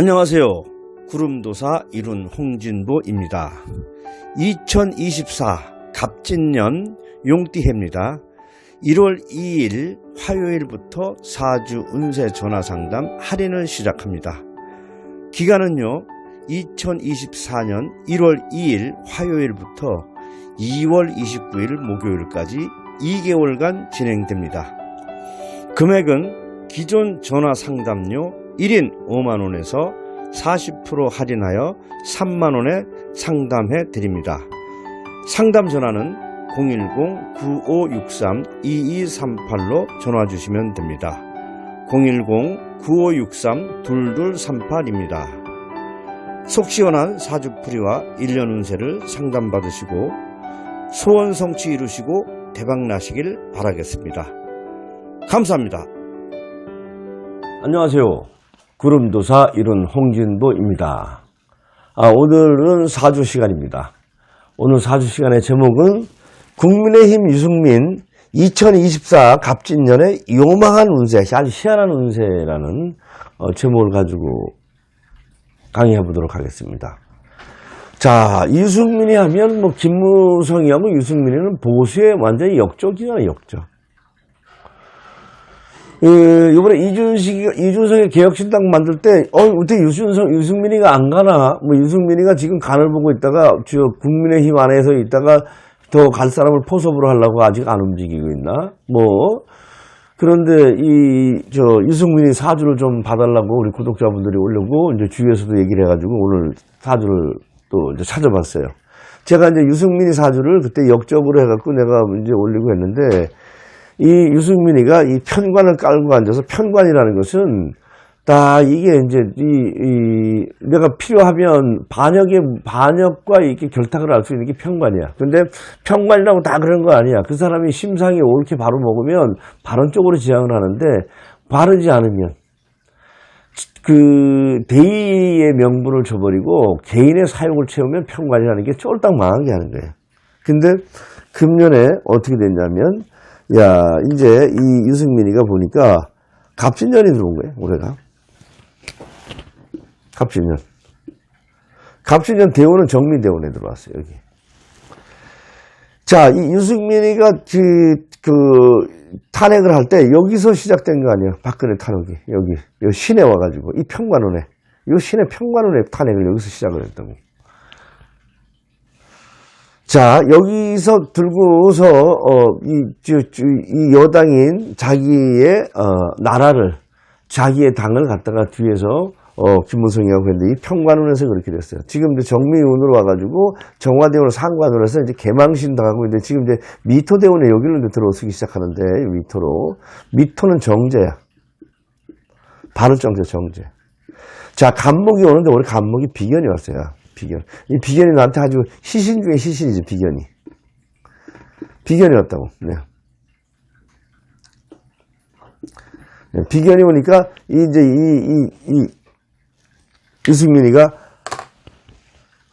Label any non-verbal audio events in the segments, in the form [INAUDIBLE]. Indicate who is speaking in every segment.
Speaker 1: 안녕하세요. 구름도사 이룬 홍진보입니다. 2024 갑진년 용띠해입니다. 1월 2일 화요일부터 사주 운세 전화 상담 할인을 시작합니다. 기간은요, 2024년 1월 2일 화요일부터 2월 29일 목요일까지 2개월간 진행됩니다. 금액은 기존 전화 상담료 1인 5만원에서 40% 할인하여 3만원에 상담해 드립니다. 상담 전화는 010-9563-2238로 전화 주시면 됩니다. 010-9563-2238입니다. 속 시원한 사주풀이와 1년 운세를 상담받으시고 소원 성취 이루시고 대박 나시길 바라겠습니다. 감사합니다. 안녕하세요. 구름도사 이룬 홍진보입니다. 아, 오늘은 사주 시간입니다. 오늘 사주 시간의 제목은 국민의힘 유승민 2024 갑진년의 요망한 운세, 아주 희한한 운세라는 어, 제목을 가지고 강의해 보도록 하겠습니다. 자, 유승민이 하면 뭐 김무성이 하면 유승민이는 보수의 완전히 역적이잖아요, 역적. 그, 요번에 이준식, 이준석의 개혁신당 만들 때, 어, 어떻게 유준석, 유승민이가 안 가나? 뭐, 유승민이가 지금 간을 보고 있다가, 저, 국민의힘 안에서 있다가 더 갈 사람을 포섭으로 하려고 아직 안 움직이고 있나? 뭐, 그런데 이, 저, 유승민이 사주를 좀 봐달라고 우리 구독자분들이 올려고 이제 주위에서도 얘기를 해가지고 오늘 사주를 또 이제 찾아봤어요. 제가 이제 유승민이 사주를 그때 역적으로 해갖고 내가 이제 올리고 했는데, 이 유승민이가 이 편관을 깔고 앉아서 편관이라는 것은 다 이게 이제 이, 이 내가 필요하면 반역의 반역과 이렇게 결탁을 할 수 있는 게 편관이야. 근데 편관이라고 다 그런 거 아니야. 그 사람이 심상이 옳게 바로 먹으면 바른 쪽으로 지향을 하는데 바르지 않으면 그 대의의 명분을 줘버리고 개인의 사욕을 채우면 편관이라는 게 쫄딱 망하게 하는 거예요. 근데 금년에 어떻게 됐냐면 야, 이제 이 유승민이가 보니까 갑진년이 들어온 거예요, 올해가. 갑진년. 갑진년 대원은 정미대원에 들어왔어요, 여기. 자, 이 유승민이가 그, 그, 탄핵을 할 때 여기서 시작된 거 아니에요? 박근혜 탄핵이. 여기. 여기 시내 와가지고. 이 평관원에. 이 시내 평관원에 탄핵을 여기서 시작을 했다고. 자, 여기서 들고서, 어, 이, 저, 저, 이 여당인 자기의, 어, 나라를, 자기의 당을 갖다가 뒤에서, 어, 김무성이하고 했는데, 이 평관원에서 그렇게 됐어요. 지금 이제 정미운으로 와가지고, 정화대원 상관으로 해서 이제 개망신 당하고 있는데, 지금 이제 미토대원에 여기로 이제 들어오기 시작하는데, 미토로. 미토는 정제야. 바로 정제, 정제. 자, 간목이 오는데, 우리 간목이 비견이 왔어요. 비견. 이 비견이 나한테 아주 시신 중에 시신이지, 비견이. 비견이었다고. 네. 네, 비견이 오니까, 이제 이, 이, 이, 유승민이가,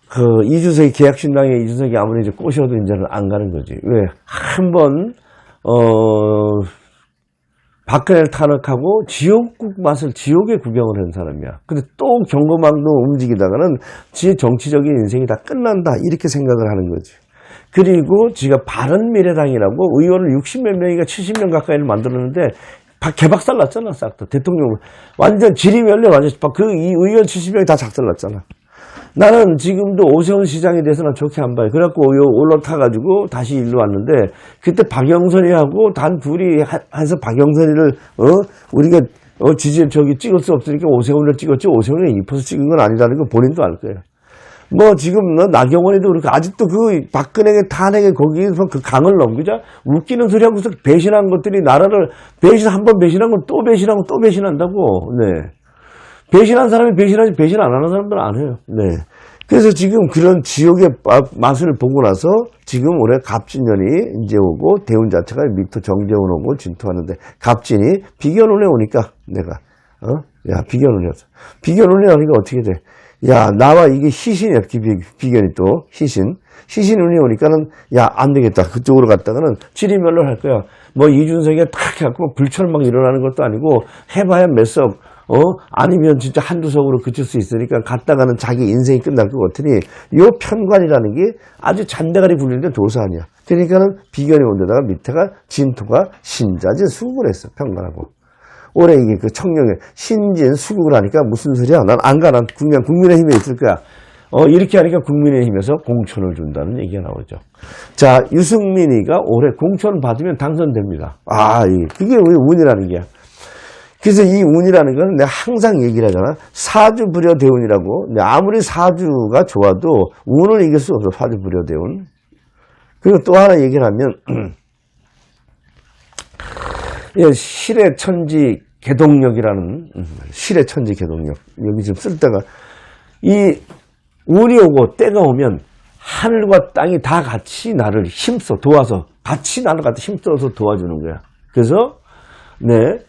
Speaker 1: 그, 이준석이 계약신당에 이준석이 아무리 이제 꼬셔도 이제는 안 가는 거지. 왜? 한 번, 어, 박근혜를 탄핵하고 지옥국 맛을 지옥에 구경을 한 사람이야. 근데 또 경고망도 움직이다가는 지의 정치적인 인생이 다 끝난다. 이렇게 생각을 하는 거지. 그리고 지가 바른미래당이라고 의원을 60몇 명인가 70명 가까이를 만들었는데 개박살 났잖아, 싹 다. 대통령. 완전 지리멸려, 완전. 그, 이 의원 70명이 다 작살 났잖아. 나는 지금도 오세훈 시장에 대해서는 좋게 안 봐요. 그래갖고 올라타가지고 다시 일로 왔는데, 그때 박영선이하고 단 둘이 해서 박영선이를, 어, 우리가, 어, 지지, 저기 찍을 수 없으니까 오세훈을 찍었지, 오세훈이 입어서 찍은 건 아니라는 거 본인도 알 거예요. 뭐 지금 너 나경원이도 그렇고 아직도 그 박근혜의 탄핵에 거기에서 그 강을 넘기자 웃기는 소리 하고서 배신한 것들이 나라를 배신 한 번 배신한 건 또 배신하고 또 배신한다고. 네. 배신한 사람이 배신하지 배신 안 하는 사람들은 안 해요. 네. 그래서 지금 그런 지옥의 맛을 보고 나서 지금 올해 갑진년이 이제 오고 대운 자체가 미토 정재운 오고 진토하는데 갑진이 비견운에 오니까 내가 어? 야 비견운이 었어 비견운이 오니까 어떻게 돼? 야, 나와 이게 희신이야, 비견이 또, 희신. 희신 운이 오니까는, 야, 안 되겠다. 그쪽으로 갔다가는 지리멸로 할 거야. 뭐, 이준석이 탁 해갖고 불철 막 일어나는 것도 아니고, 해봐야 몇 석, 어 아니면 진짜 한두 석으로 그칠 수 있으니까 갔다가는 자기 인생이 끝날 것 같으니 요 편관이라는 게 아주 잔대가리 굴리는데 도사 아니야. 그러니까는 비견이 온데다가 밑에가 진토가 신자진 수국을 했어 편관하고. 올해 이게 그 청룡에 신진 수국을 하니까 무슨 소리야? 난 안 가. 난 국민, 국민의힘에 있을 거야. 어, 이렇게 하니까 국민의힘에서 공천을 준다는 얘기가 나오죠. 자, 유승민이가 올해 공천 받으면 당선됩니다. 아, 이- 그게 왜 운이라는 게야. 그래서 이 운이라는 건 내가 항상 얘기를 하잖아. 사주 불여 대운이라고. 근데 아무리 사주가 좋아도 운을 이길 수 없어. 사주 불여 대운. 그리고 또 하나 얘기를 하면, [CLEARS THROAT] 예, 실의 천지 개동력이라는, 음, 실의 천지 개동력. 여기 좀쓸 때가, 이 운이 오고 때가 오면 하늘과 땅이 다 같이 나를 힘써 도와서 같이 나를 갖다 힘써서 도와주는 거야. 그래서 네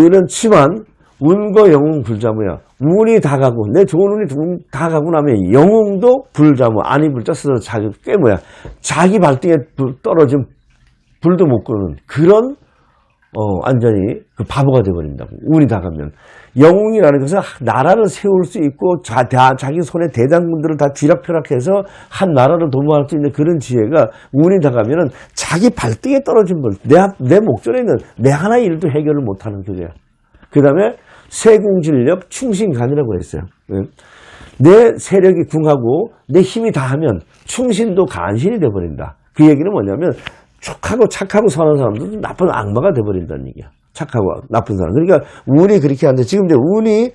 Speaker 1: 그렇지만 운과 영웅 불자무야. 운이 다 가고 내 좋은 운이 두- 다 가고 나면 영웅도 불자무 아니 불자 쓰서 자기 꽤 뭐야 자기 발등에 불 떨어진 불도 못 끄는 그런 어, 완전히 그 바보가 돼버린다고. 운이 다 가면. 영웅이라는 것은 나라를 세울 수 있고 자, 다, 자기 손에 대장군들을 다 쥐락펴락해서 한 나라를 도모할 수 있는 그런 지혜가 운이 다 가면은 자기 발등에 떨어진 벌, 내, 앞- 내 목전에 있는 내 하나의 일도 해결을 못하는 그거야. 그 다음에 세궁진력 충신간이라고 했어요. 예. 내 세력이 궁하고 내 힘이 다하면 충신도 간신이 돼버린다. 그 얘기는 뭐냐면 촉하고 착하고 선한 사람들도 나쁜 악마가 돼버린다는 얘기야. 착하고 나쁜 사람. 그러니까 운이 그렇게 하는데 지금 이제 운이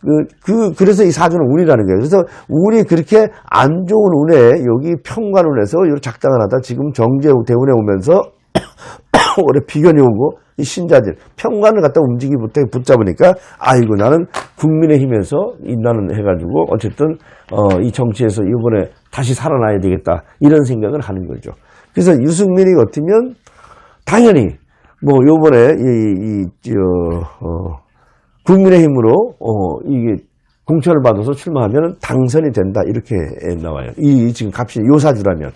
Speaker 1: 그, 그, 그래서 이 사주는 운이라는 거예요. 그래서 운이 그렇게 안 좋은 운에 여기 평관운에서 이렇게 작당을 하다 지금 정제 대운에 오면서 [COUGHS] 올해 비견이 오고 이 신자들 평관을 갖다 움직이부터 붙잡으니까 아이고 나는 국민의 힘에서 인나는 해가지고 어쨌든 어, 이 정치에서 이번에 다시 살아나야 되겠다 이런 생각을 하는 거죠. 그래서 유승민이 같으면 당연히 뭐 요번에 이이저 어, 국민의힘으로 어 이게 공천을 받아서 출마하면 당선이 된다 이렇게 나와요. 이 지금 값이 요 사주라면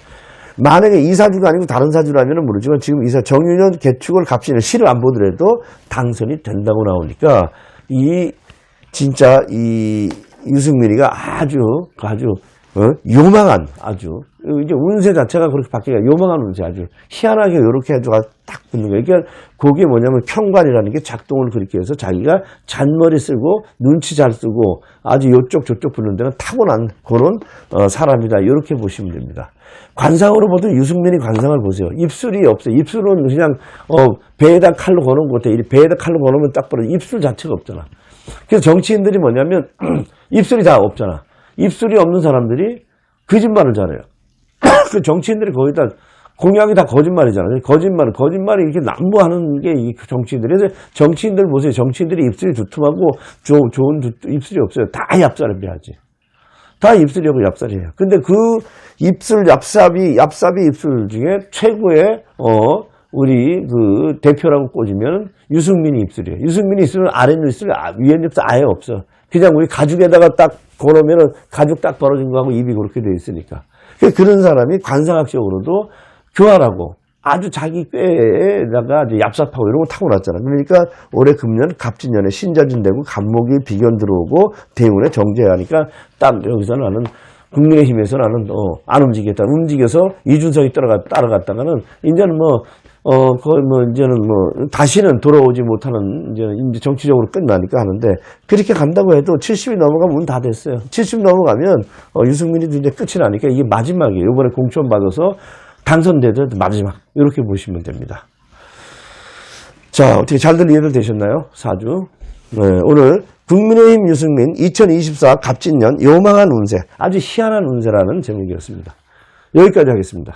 Speaker 1: 만약에 이 사주가 아니고 다른 사주라면 모르지만 지금 이사 정유년 개축을 값이는 실을 안 보더라도 당선이 된다고 나오니까 이 진짜 이 유승민이가 아주 아주 어? 요망한 아주 이제 운세 자체가 그렇게 바뀌가 요망한 운세 아주 희한하게 이렇게 해줘가 딱 붙는 거예요. 그러니까 그게 뭐냐면 평관이라는 게 작동을 그렇게 해서 자기가 잔머리 쓰고 눈치 잘 쓰고 아주 요쪽 저쪽 붙는 데는 타고난 그런 어, 사람이다 이렇게 보시면 됩니다. 관상으로 보도 유승민이 관상을 보세요. 입술이 없어요. 입술은 그냥 어, 배에다 칼로 거는 것 같아요. 이 배에다 칼로 거놓으면 딱 벌어 입술 자체가 없잖아. 그래서 정치인들이 뭐냐면 [CLEARS THROAT] 입술이 다 없잖아. 입술이 없는 사람들이 거짓말을 잘해요. 그 정치인들이 거의 다 공약이 다 거짓말이잖아요. 거짓말, 거짓말이 이렇게 남부하는 게 이 정치인들이. 그래서 정치인들 보세요. 정치인들이 입술이 두툼하고 조, 좋은 두- 입술이 없어요. 다 얍삽이 하지. 다 입술이하고 얍삽이에요. 근데 그 입술 얍삽이, 얍삽이 입술 중에 최고의, 어, 우리 그 대표라고 꽂으면 유승민이 입술이에요. 유승민이 입술은 아래 입술, 아- 위에 입술 아예 없어. 그냥 우리 가죽에다가 딱 걸으면은 가죽 딱 벌어진 거하고 입이 그렇게 돼 있으니까. 그- 그런 사람이 관상학적으로도 교활하고 아주 자기 꾀에다가 아주 얍삽하고 이런 거 타고났잖아. 그러니까 올해 금년 갑진년에 신자진 되고 간목이 비견 들어오고 대운에 정제하니까 딱 여기서 나는 국민의힘에서 나는 어, 안 움직이겠다. 움직여서 이준석이 따라가, 따라갔다가는 이제는 뭐 어, 거의 뭐, 이제는 뭐, 다시는 돌아오지 못하는, 이제, 이제 정치적으로 끝나니까 하는데, 그렇게 간다고 해도 70이 넘어가면 문 다 됐어요. 70 넘어가면, 어, 유승민이도 이제 끝이 나니까 이게 마지막이에요. 이번에 공천 받아서 당선돼도 마지막. 이렇게 보시면 됩니다. 자, 어떻게 잘들 이해들 되셨나요? 사주. 네, 오늘 국민의힘 유승민 2024 갑진년 요망한 운세, 아주 희한한 운세라는 제목이었습니다. 여기까지 하겠습니다.